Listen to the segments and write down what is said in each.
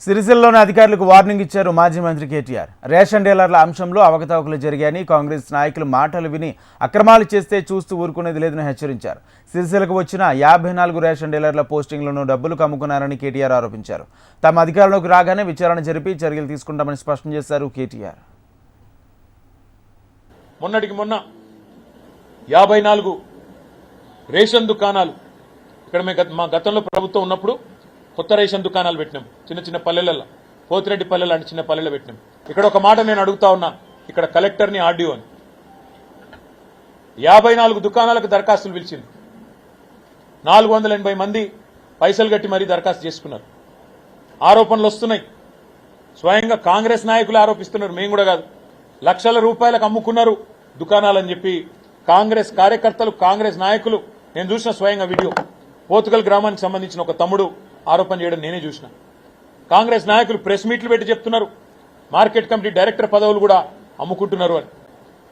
సిరిసిల్లోని అధికారులకు వార్నింగ్ ఇచ్చారు మాజీ మంత్రి కేటీఆర్. రేషన్ డీలర్ల అంశంలో అవకతవకలు జరిగాయని కాంగ్రెస్ నాయకులు మాటలు విని అక్రమాలు చేస్తే చూస్తూ ఊరుకునేది లేదని హెచ్చరించారు. సిరిసిల్లకు వచ్చిన యాభై నాలుగు రేషన్ డీలర్ల పోస్టింగ్లను డబ్బులు కమ్ముకున్నారని కేటీఆర్ ఆరోపించారు. తమ అధికారంలోకి రాగానే విచారణ జరిపి చర్యలు తీసుకుంటామని స్పష్టం చేశారు కేటీఆర్. మొన్నటికి మొన్న యాభై నాలుగు రేషన్ దుకాణాలు ఇక్కడ గత- మా గతంలో ప్రభుత్వం ఉన్నప్పుడు కొత్త రేషన్ దుకాణాలు పెట్టినాం. చిన్న చిన్న పల్లెలలో పోతిరెడ్డి పల్లెలు అంటే చిన్న పల్లెలు పెట్టినాం. ఇక్కడ ఒక మాట నేను అడుగుతా ఉన్నా. ఇక్కడ కలెక్టర్ని ఆర్డీఓని యాభై నాలుగు దుకాణాలకు దరఖాస్తులు పిలిచింది. నాలుగు వందల ఎనభై మంది పైసలు కట్టి మరీ దరఖాస్తు చేసుకున్నారు. ఆరోపణలు వస్తున్నాయి. స్వయంగా కాంగ్రెస్ నాయకులు ఆరోపిస్తున్నారు. మేము కూడా కాదు. లక్షల రూపాయలకు అమ్ముకున్నారు దుకాణాలని చెప్పి కాంగ్రెస్ కార్యకర్తలు కాంగ్రెస్ నాయకులు. నేను చూసిన స్వయంగా వీడియో. పోతుగల్ గ్రామానికి సంబంధించిన ఒక తమ్ముడు ఆరోపణ చేయడం నేనే చూసిన. కాంగ్రెస్ నాయకులు ప్రెస్ మీట్లు పెట్టి చెప్తున్నారు. మార్కెట్ కమిటీ డైరెక్టర్ పదవులు కూడా అమ్ముకుంటున్నారు అని.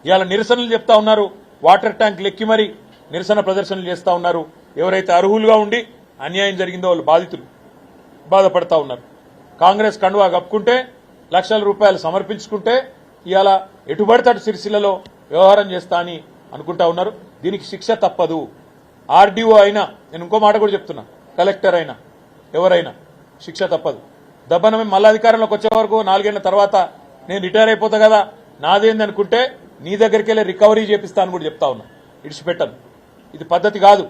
ఇవాళ నిరసనలు చెప్తా ఉన్నారు. వాటర్ ట్యాంక్ లెక్కి మరి నిరసన ప్రదర్శనలు చేస్తా ఉన్నారు. ఎవరైతే అర్హులుగా ఉండి అన్యాయం జరిగిందో వాళ్ళు బాధితులు. బాధపడతా ఉన్నారు. కాంగ్రెస్ కండువా కప్పుకుంటే లక్షల రూపాయలు సమర్పించుకుంటే ఇవాళ ఎటుబడితటు సిరిసిల్లలో వ్యవహారం చేస్తా అని అనుకుంటా ఉన్నారు. దీనికి శిక్ష తప్పదు. ఆర్డీఓ అయినా నేను ఇంకో మాట కూడా చెప్తున్నా. కలెక్టర్ అయినా. ఎవరైనా శిక్ష తప్పదు. దబ్బనమే మేము మళ్ళీ అధికారంలోకి వచ్చే వరకు నాలుగేళ్ళ తర్వాత నేను రిటైర్ అయిపోతా కదా నాదేంది అనుకుంటే నీ దగ్గరికి వెళ్ళి రికవరీ చేపిస్తాను కూడా చెప్తా ఉన్నా. ఇడిచిపెట్టను. ఇది పద్ధతి కాదు.